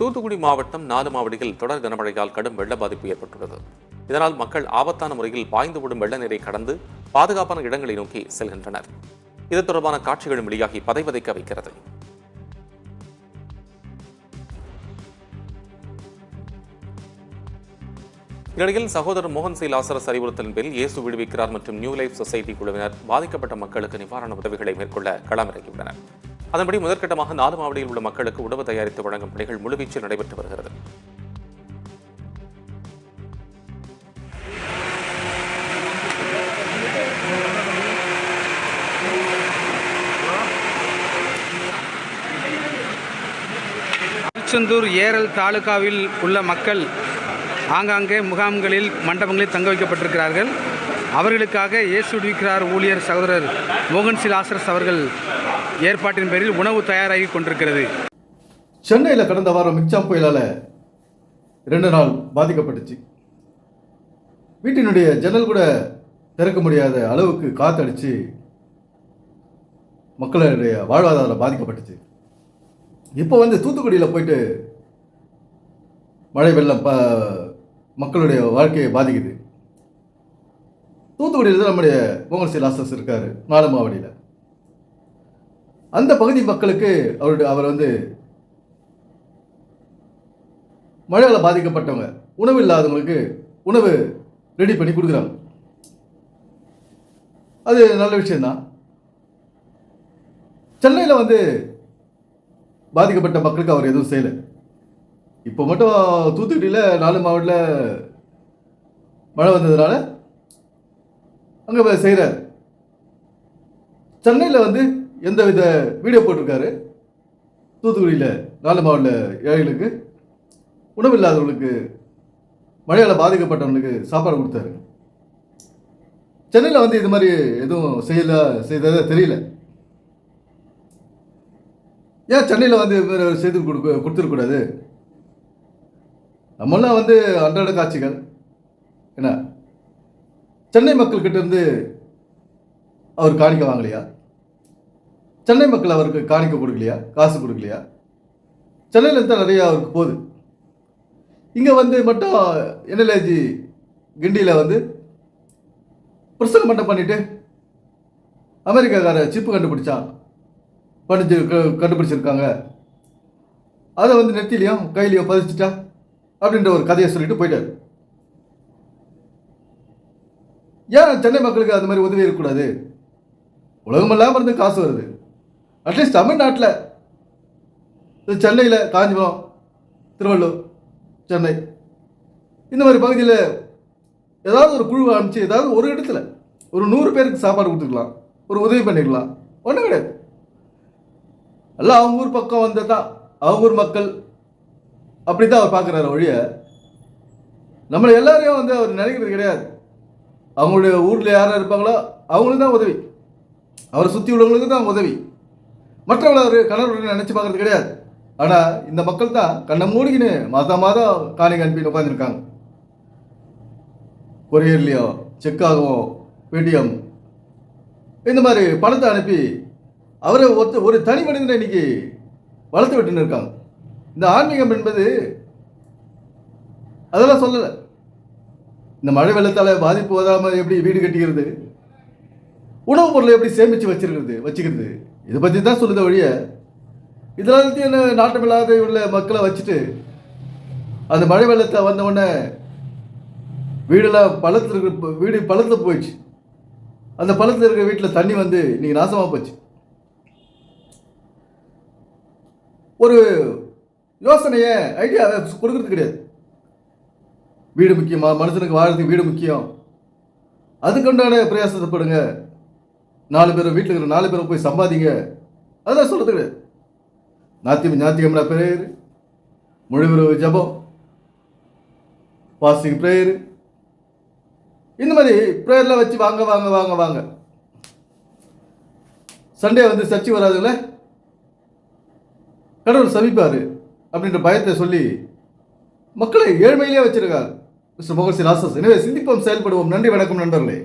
தூத்துக்குடி மாவட்டம் நாலு மாவடியில் தொடர் கனமழையால் கடும் வெள்ள பாதிப்பு ஏற்பட்டுள்ளது. இதனால் மக்கள் ஆபத்தான முறையில் பாய்ந்து விடும் வெள்ள நீரை கடந்து பாதுகாப்பான இடங்களை நோக்கி செல்கின்றனர். இது தொடர்பான காட்சிகளும் வெளியாகி பதைபதைக்க வைக்கிறது. இந்நிலையில் சகோதரர் மோகன் சி லாசரஸ் அறிவுறுத்தலின் பேரில் இயேசு விடுவிக்கிறார் மற்றும் நியூ லைஃப் சொசைட்டி குழுவினர் பாதிக்கப்பட்ட மக்களுக்கு நிவாரண உதவிகளை மேற்கொள்ள களமிறங்கியுள்ளனர். அதன்படி முதற்கட்டமாக நாலு மாவட்டங்களில் உள்ள மக்களுக்கு உணவு தயாரித்து வழங்கும் பணிகள் முழுவீச்சில் நடைபெற்று வருகிறது. திருச்செந்தூர் ஏரல் தாலுகாவில் உள்ள மக்கள் ஆங்காங்கே முகாம்களில் மண்டபங்களில் தங்க வைக்கப்பட்டிருக்கிறார்கள். அவர்களுக்காக இயேசு விடுவிக்கிறார் ஊழியர் சகோதரர் மோகன் சி அவர்கள் ஏற்பாட்டின் பேரில் உணவு தயாராகி கொண்டிருக்கிறது. சென்னையில் கடந்த வாரம் மிக்சாம் புயலால் ரெண்டு நாள் பாதிக்கப்பட்டுச்சு. வீட்டினுடைய ஜன்னல் கூட திறக்க முடியாத அளவுக்கு காத்தடிச்சு மக்களுடைய வாழ்வாதாரம் பாதிக்கப்பட்டுச்சு. இப்போ வந்து தூத்துக்குடியில் போயிட்டு மழை வெள்ளம் ப மக்களுடைய வாழ்க்கையை பாதிக்குது. தூத்துக்குடியில் தான் நம்முடைய மோகன் சி லாசஸ் இருக்கார் நாலு மாவடியில். அந்த பகுதி மக்களுக்கு அவருடைய அவர் வந்து மழையால் பாதிக்கப்பட்டவங்க உணவு இல்லாதவங்களுக்கு உணவு ரெடி பண்ணி கொடுக்குறாங்க. அது நல்ல விஷயம்தான். சென்னையில் வந்து பாதிக்கப்பட்ட மக்களுக்கு அவர் எதுவும் செய்யலை. இப்போ மட்டும் தூத்துக்குடியில் நாலு மாவட்டத்தில் மழை வந்ததுனால அங்கே செய்கிறார் சென்னையில் வந்து எந்த வித வீடியோ போட்டிருக்காரு? தூத்துக்குடியில் நாலு மாவட்ட ஏழைகளுக்கு உணவு இல்லாதவர்களுக்கு மழையால் பாதிக்கப்பட்டவங்களுக்கு சாப்பாடு கொடுத்தாரு. சென்னையில் வந்து இது மாதிரி எதுவும் செய்யல செய்ததே தெரியல. ஏன் சென்னையில் வந்து இது மாதிரி செய்து கொடுக்க கொடுத்துருக்கூடாது நம்மளாம் வந்து அன்றாட காட்சிகள். என்ன? சென்னை மக்கள்கிட்ட இருந்து அவர் காணிக்க வாங்கலையா? சென்னை மக்கள் அவருக்கு காணிக்க கொடுக்கலையா? காசு கொடுக்கலையா? சென்னையில் இருந்தால் நிறையா அவருக்கு போகுது. இங்கே வந்து மட்டும் என்எல்ஏஜி கிண்டியில் வந்து பிரசங்கம் மட்டும் பண்ணிவிட்டு அமெரிக்காக்கார சிப்பு கண்டுபிடிச்சான் படிச்சு க- கண்டுபிடிச்சிருக்காங்க. அதை வந்து நெத்திலையும் கையிலையும் பதிச்சுட்டா அப்படின்ற ஒரு கதையை சொல்லிட்டு போயிட்டார். ஏன் சென்னை மக்களுக்கு அது மாதிரி உதவி இருக்கக்கூடாது? உலகமெல்லாம் இருந்து காசு வருது. அட்லீஸ்ட் தமிழ்நாட்டில் சென்னையில் காஞ்சிபுரம் திருவள்ளூர் சென்னை. இந்த மாதிரி பகுதியில் ஏதாவது ஒரு குழுவை அனுப்பிச்சு ஏதாவது ஒரு இடத்துல ஒரு நூறு பேருக்கு சாப்பாடு கொடுத்துக்கலாம் ஒரு உதவி பண்ணிக்கலாம். ஒன்றும் கிடையாது. எல்லாம் அவங்க ஊர் பக்கம் வந்தால் தான் அவங்க ஊர் மக்கள் அப்படி தான் அவர் பார்க்குறாரு ஒழிய நம்மளை எல்லாரையும் வந்து அவர் நினைக்கிறது கிடையாது. அவங்களுடைய ஊரில் யார் இருப்பாங்களோ அவங்களுக்கு தான் உதவி. அவரை சுற்றி உள்ளவங்களுக்கு தான் உதவி. மற்றவர்கள் அவர் கணவருடன் நினச்சி பார்க்கறது கிடையாது. ஆனால் இந்த மக்கள் தான் கண்ணை மூடிக்கின்னு மாதம் மாதம் காணிக்கு அனுப்பிட்டு உட்காந்துருக்காங்க கொரியர்லையோ செக்காகவோ பேடிஎம் இந்த மாதிரி பணத்தை அனுப்பி அவரை ஒருத்த ஒரு தனி மனிதனை இன்னைக்கு வளர்த்து விட்டுன்னு இருக்காங்க. இந்த ஆன்மீகம் என்பது அதெல்லாம் சொல்லலை. இந்த மழை வெள்ளத்தால் பாதிப்பு வராமல் எப்படி வீடு கட்டிக்கிறது? உணவுப் பொருளை எப்படி சேமித்து வச்சிருக்கிறது வச்சுக்கிறது? இதை பற்றி தான் சொல்லுத ஒழிய இதெல்லாம் பத்தி என்ன நாட்டமில்லாத உள்ள மக்களை வச்சுட்டு அந்த மழை வெள்ளத்தை வந்தவுடனே வீடெல்லாம் பள்ளத்தில் இருக்கிற வீடு பள்ளத்தில் போயிடுச்சு. அந்த பள்ளத்தில் இருக்கிற வீட்டில் தண்ணி வந்து இன்றைக்கி நாசமாக போச்சு. ஒரு யோசனையை ஐடியா கொடுக்கறது கிடையாது. வீடு முக்கியமாக மனுஷனுக்கு வாழ்றதுக்கு வீடு முக்கியம். அதுக்குண்டான பிரயாசத்தைப்படுங்க நாலு பேர் வீட்டில் இருக்கிற நாலு பேரும் போய் சம்பாதிங்க. அதெல்லாம் சொல்கிறது கிடையாது. நாத்தியம் ஞாத்தியம்னா பிரேயர் முழுவிரவு ஜபம். Fasting prayer. இந்த மாதிரி ப்ரேயர்லாம் வச்சு வாங்க வாங்க வாங்க வாங்க. சண்டே வந்து சர்ச்சை வராதுல்ல கடவுள் சபிப்பார் அப்படின்ற பயத்தை சொல்லி மக்களை ஏழ்மையிலே வச்சிருக்கார். மிஸ்டர் மோகன் சி எனவே சிந்திப்போம் செயல்படுவோம். நன்றி வணக்கம் நண்பர்களே.